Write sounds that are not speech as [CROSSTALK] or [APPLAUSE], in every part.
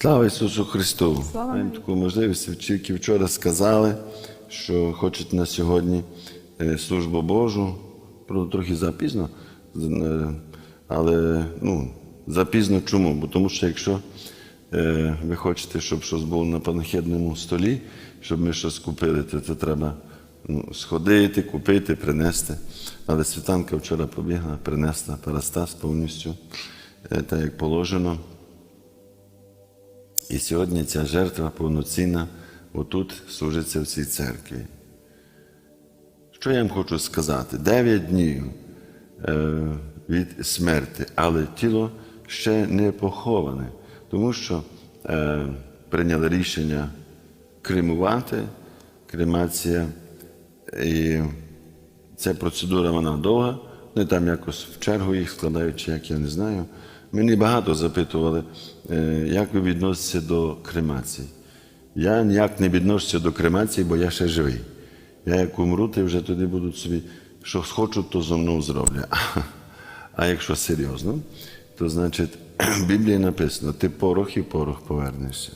Слава Ісусу Христу! Слава Маємо таку можливість, вчителі вчора сказали, що хочуть на сьогодні е, службу Божу. Правда, трохи запізно, е, але ну, запізно чому? Бо тому що якщо е, ви хочете, щоб щось було на панахідному столі, щоб ми щось купили, то це треба ну, сходити, купити, принести. Але світанка вчора побігла, принесла парастас повністю, е, так як положено. І сьогодні ця жертва повноцінна отут служиться в цій церкві. Що я вам хочу сказати? Дев'ять днів е, від смерти, але тіло ще не поховане, тому що е, прийняли рішення кремувати, кремація, і ця процедура вона довга. Вони там якось в чергу їх складають, чи як я не знаю. Мені багато запитували, е, як ви відноситеся до кремації. Я ніяк не відношуся до кремації, бо я ще живий. Я як умру, то вже туди будуть собі, що схочуть, то зо мною зроблять. А якщо серйозно, то значить [CLEARS THROAT] в Біблії написано: ти порох і порох повернешся.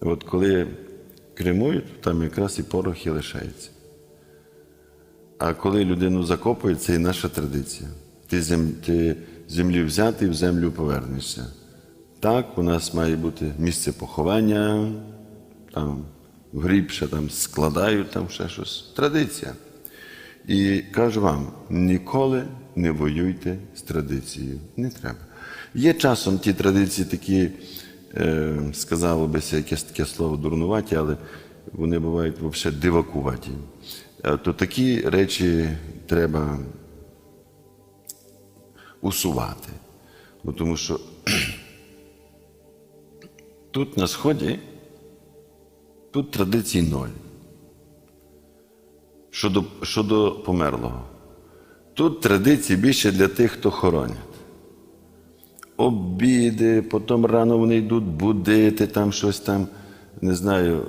От коли кремують, там якраз і порох і лишається. А коли людину закопують, це і наша традиція. Ти, зем... ти землю взяти і в землю повернешся. Так, у нас має бути місце поховання, там гріб ще там складають, там ще щось. Традиція. І кажу вам, ніколи не воюйте з традицією. Не треба. Є часом ті традиції такі, е, сказало ся якесь таке слово дурнуваті, але вони бувають взагалі дивакуваті. Е, То такі речі треба усувати. Бо тому що [CLEARS THROAT] тут на Сході, тут традицій ноль. Щодо, щодо померлого. Тут традиції більше для тих, хто хоронять. Обіди, потім рано вони йдуть будити, там щось там. Не знаю,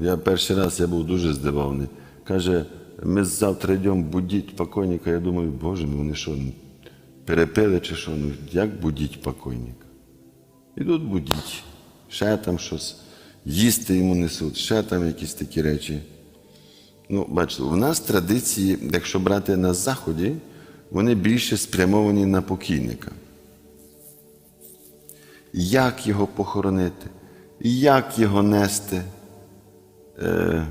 е, я перший раз я був дуже здивований. Каже, ми завтра йдемо будіть покойника. Я думаю, боже вони що, перепили чи що? Ну, як будіть покойника? Ідуть будіть, ще там щось, їсти йому несуть, ще там якісь такі речі. Ну, бачите, у нас традиції, якщо брати на Заході, вони більше спрямовані на покійника. Як його похоронити, як його нести, е,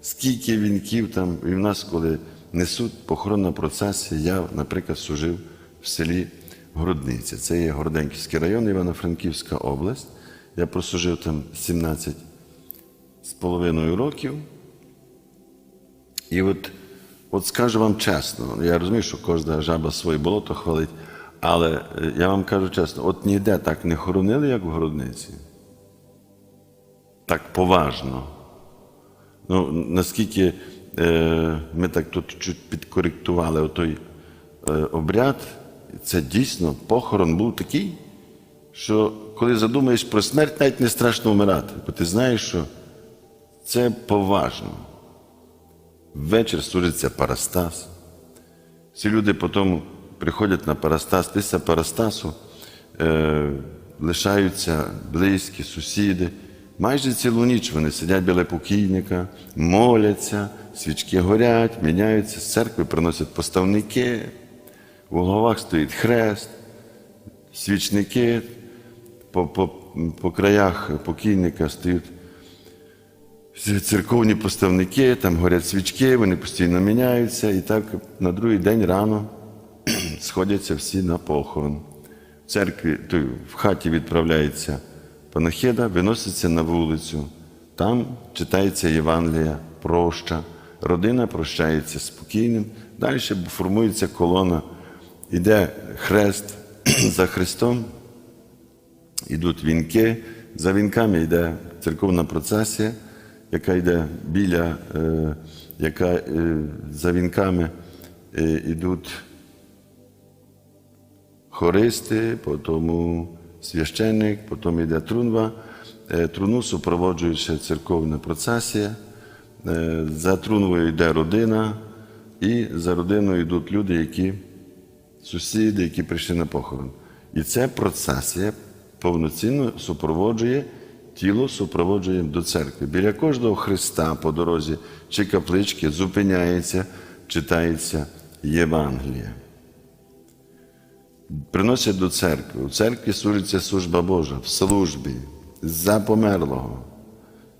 скільки вінків там. І в нас, коли несуть похоронна процесія, я, наприклад, служив в селі Городниця. Це є Городенківський район, Івано-Франківська область. Я прослужив там 17 з половиною років. І от, от скажу вам чесно, я розумію, що кожна жаба своє болото хвалить, але е, я вам кажу чесно, от ніде так не хоронили, як в городниці. Так поважно. Ну, наскільки е, ми так тут чуть підкоректували отой е, обряд, це дійсно похорон був такий, що коли задумаєш про смерть, навіть не страшно вмирати, бо ти знаєш, що це поважно. Ввечір служиться парастас. Всі люди потім приходять на парастас. Після парастасу е, лишаються близькі, сусіди. Майже цілу ніч вони сидять біля покійника, моляться, свічки горять, міняються, з церкви приносять поставники, у головах стоїть хрест, свічники, по, по, по краях покійника стоять церковні поставники, там горять свічки, вони постійно міняються, і так на другий день рано [CLEARS THROAT] сходяться всі на похорон. В церкві, то в хаті відправляється панахида, виноситься на вулицю. Там читається Євангелія, проща, родина прощається спокійним. Далі формується колона, іде хрест за Христом, йдуть вінки, за вінками йде церковна процесія, яка йде біля, е, яка е, за вінками е, йдуть хористи, потім священник, потім йде трунва. Е, Труну супроводжує ще церковна процесія. Е, За трунвою йде родина, і за родиною йдуть люди, які сусіди, які прийшли на похорон. І ця процесія повноцінно супроводжує, тіло супроводжує до церкви. Біля кожного Христа по дорозі чи каплички зупиняється, читається Євангеліє. Приносять до церкви. У церкві служиться служба Божа в службі за померлого.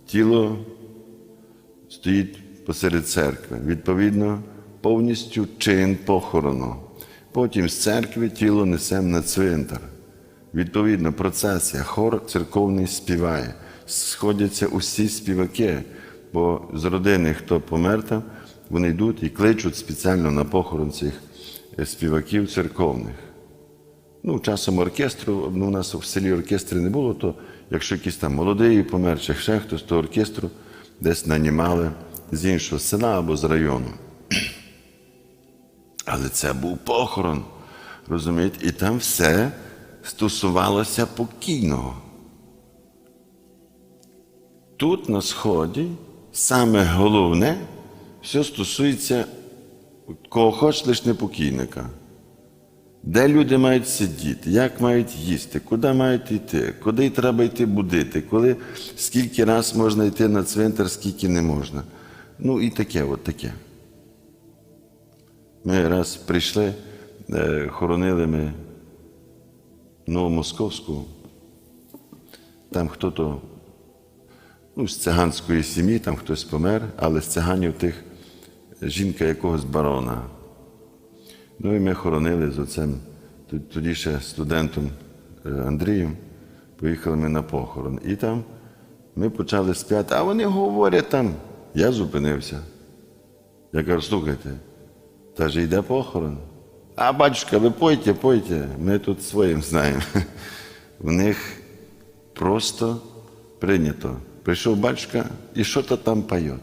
Тіло стоїть посеред церкви. Відповідно, повністю чин похорону. Потім з церкви тіло несемо на цвинтар. Відповідно, процесія, хор церковний співає. Сходяться усі співаки, бо з родини, хто помер там, вони йдуть і кличуть спеціально на похорон цих е, співаків церковних. Ну, часом оркестру, ну, у нас в селі оркестру не було, то якщо якийсь там молодий помер, чи ще хтось, то оркестру десь нанімали з іншого села або з району. Але це був похорон, розумієте? І там все стосувалося покійного. Тут на сході саме головне, все стосується кого хоч лиш не. Де люди мають сидіти, як мають їсти, куди мають йти, куди треба йти будити, коли, скільки раз можна йти на цвинтар, скільки не можна. Ну і таке, от таке. Ми раз прийшли, е, хоронили ми Новомосковську, там хто-то ну, з циганської сім'ї, там хтось помер, але з циганів тих жінка якогось барона. Ну і ми хоронили з оцем, тоді ще студентом е, Андрієм, поїхали ми на похорон. І там ми почали спяти, а вони говорять там, я зупинився. Я кажу, слухайте, та ж йде похорон. А батюшка, ви пойте, пойте, ми тут своїм знаємо. В них просто прийнято. Прийшов батюшка і що то там поє.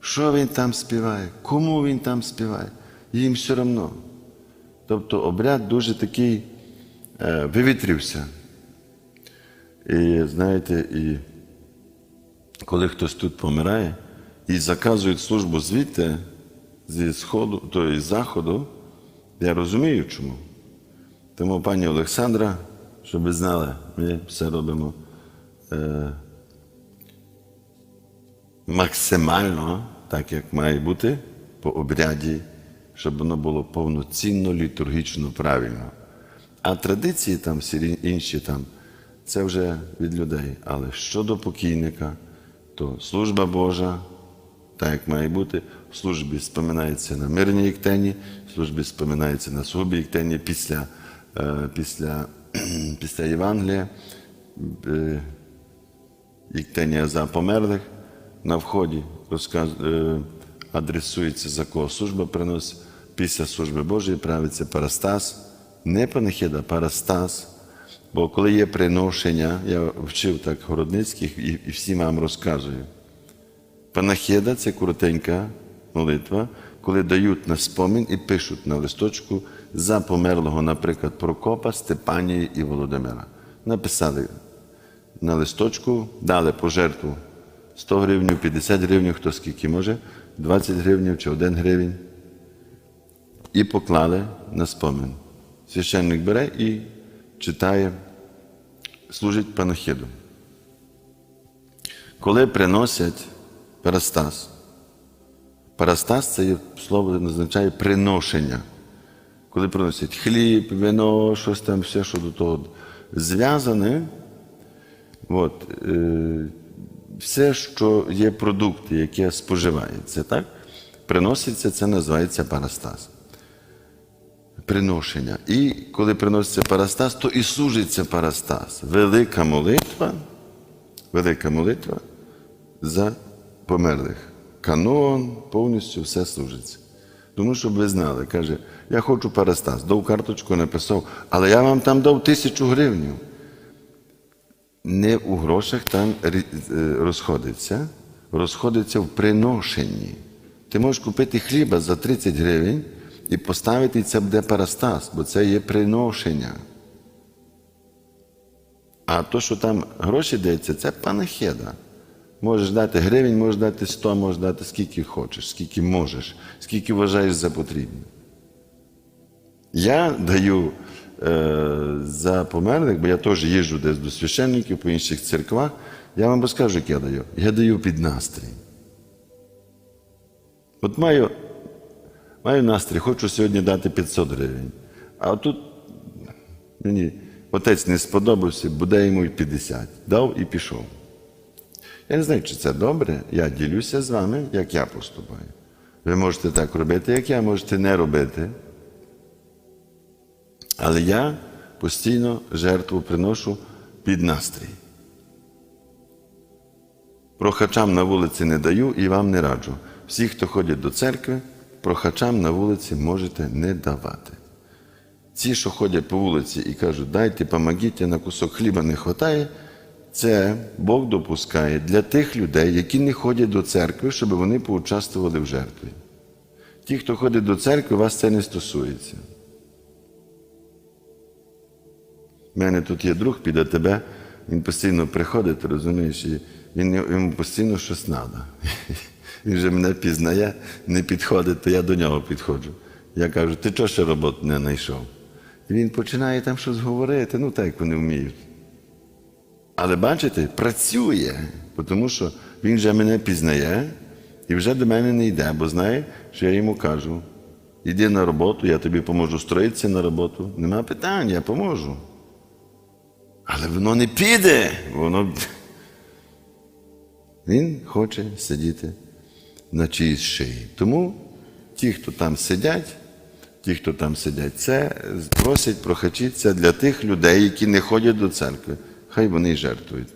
Що він там співає? Кому він там співає? Їм все одно. Тобто обряд дуже такий е, вивітрівся. І знаєте, і коли хтось тут помирає і заказують службу звідти, зі сходу, то із заходу, я розумію чому. Тому, пані Олександра, щоб ви знали, ми все робимо е, максимально так, як має бути по обряді, щоб воно було повноцінно, літургічно правильно. А традиції там, всі інші там, це вже від людей. Але щодо покійника, то служба Божа, так як має бути, в службі споминається на мирній іктені, в службі споминається на сугубі іктені після, е, після, [CLEARS THROAT] після Євангелія, е, іктенія за померлих на вході розказ, е, адресується за кого служба приносить. Після служби Божої правиться парастас, не панахида, парастас. Бо коли є приношення, я вчив так городницьких і всім вам розказую. Панахида це коротенька молитва, коли дають на спомін і пишуть на листочку за померлого, наприклад, Прокопа, Степанії і Володимира. Написали на листочку, дали пожертву 100 гривень, 50 гривень, хто скільки може, 20 гривень чи 1 гривень. І поклали на спомин. Священник бере і читає, служить панахиду. Коли приносять парастас, парастас це слово означає приношення. Коли приносять хліб, вино, щось там, все, що до того зв'язане, от, е, все, що є продукти, які споживаються, так? приноситься, це називається парастас. Приношення. І коли приноситься парастас, то і служиться парастас. Велика молитва, велика молитва за померлих. Канон, повністю все служиться. Тому, щоб ви знали, каже, я хочу парастас, дав карточку, написав, але я вам там дав тисячу гривень. Не у грошах там розходиться, розходиться в приношенні. Ти можеш купити хліба за 30 гривень і поставити, і це буде парастас, бо це є приношення. А то, що там гроші дається, це панахеда. Можеш дати гривень, можеш дати 100, можеш дати скільки хочеш, скільки можеш, скільки вважаєш за потрібне. Я даю е, за померлих, бо я теж їжджу десь до священників по інших церквах, я вам розкажу, як я даю. Я даю під настрій. От маю, маю настрій, хочу сьогодні дати 500 гривень. А тут мені отець не сподобався, буде йому й 50. Дав і пішов. Я не знаю, чи це добре. Я ділюся з вами, як я поступаю. Ви можете так робити, як я, можете не робити. Але я постійно жертву приношу під настрій. Прохачам на вулиці не даю і вам не раджу. Всі, хто ходять до церкви, прохачам на вулиці можете не давати. Ці, що ходять по вулиці і кажуть, дайте, помогіть, на кусок хліба не вистачає, це Бог допускає для тих людей, які не ходять до церкви, щоб вони поучаствували в жертві. Ті, хто ходить до церкви, вас це не стосується. У мене тут є друг під АТБ, він постійно приходить, розумієш, і він, йому постійно щось треба. [LAUGHS] Він же мене пізнає, не підходить, то я до нього підходжу. Я кажу, ти чого ще роботу не знайшов? І він починає там щось говорити, ну так як вони вміють. Але бачите, працює, тому що він вже мене пізнає і вже до мене не йде, бо знає, що я йому кажу: іди на роботу, я тобі поможу строїтися на роботу. Нема питань, я поможу. Але воно не піде, воно. [LAUGHS] Він хоче сидіти на чиїсь шиї. Тому ті, хто там сидять, ті, хто там сидять, це просять прохачі, це для тих людей, які не ходять до церкви. Хай вони жертвують.